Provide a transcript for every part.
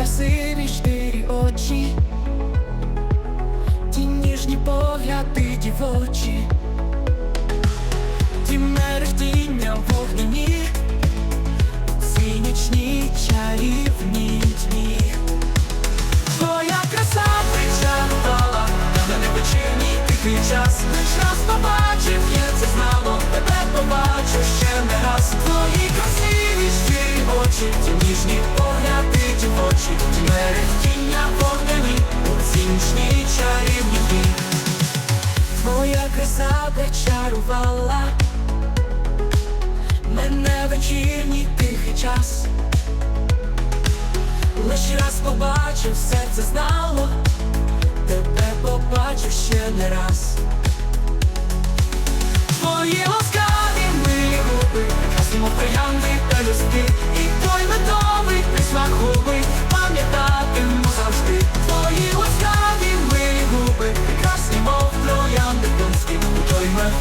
красиві штирі очі, ті ніжні погляди дівочі, ті мерехтіння вогняні, ці нічні чарівні дні. Твоя краса причатала на невечірній тихий час. Причарувала мене вечірній тихий час. Лиш раз побачив, серце знало, тебе побачу ще не раз. Твої ласкаві милі губи, прекрасні мов троянди та люсти,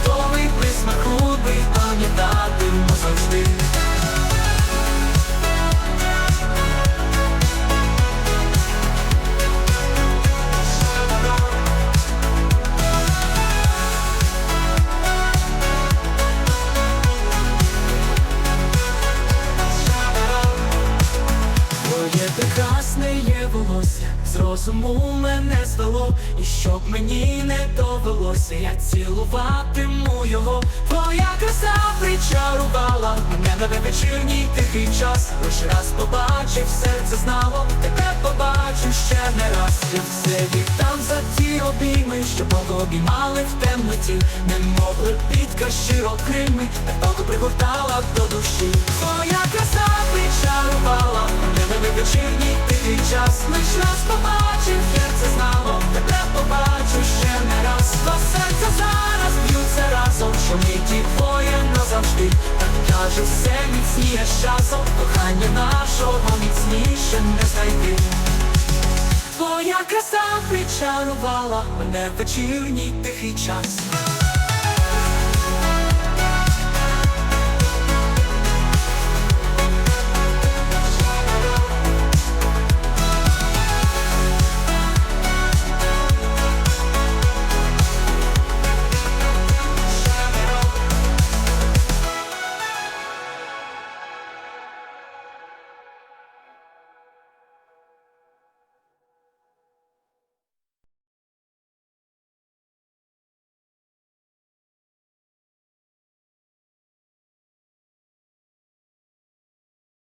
той присмак розуму мене здало, і щоб мені не довелося, я цілуватиму його. Твоя краса причарувала мене на вечірній тихий час. Лиш раз побачив, серце знало, тебе побачу ще не раз. Я все віддам за ті обійми, що Бога обіймали в темноті, не могли щиро крими, так пригортала до душі. Назавжди. Так каже, все міцніє з часом, кохання нашого міцніше не знайти. Твоя краса причарувала мене в вечірній тихий час.